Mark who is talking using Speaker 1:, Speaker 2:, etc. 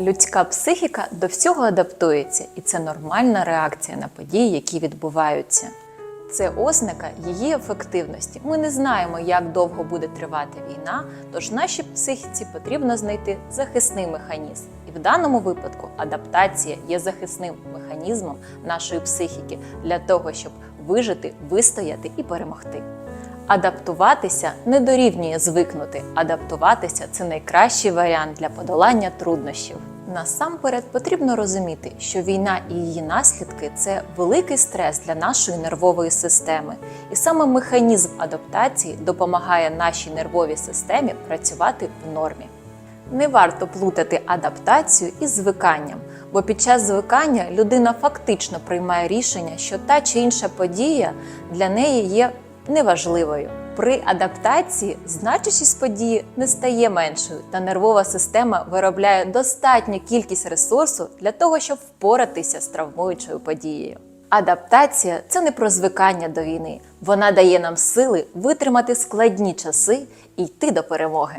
Speaker 1: Людська психіка до всього адаптується, і це нормальна реакція на події, які відбуваються. Це ознака її ефективності. Ми не знаємо, як довго буде тривати війна, тож нашій психіці потрібно знайти захисний механізм. І в даному випадку адаптація є захисним механізмом нашої психіки для того, щоб вижити, вистояти і перемогти. Адаптуватися не дорівнює звикнути. Адаптуватися це найкращий варіант для подолання труднощів. Насамперед потрібно розуміти, що війна і її наслідки це великий стрес для нашої нервової системи, і саме механізм адаптації допомагає нашій нервовій системі працювати в нормі. Не варто плутати адаптацію із звиканням, бо під час звикання людина фактично приймає рішення, що та чи інша подія для неї є неважливою. При адаптації значущість події не стає меншою, та нервова система виробляє достатню кількість ресурсу для того, щоб впоратися з травмуючою подією. Адаптація це не про звикання до війни. Вона дає нам сили витримати складні часи і йти до перемоги.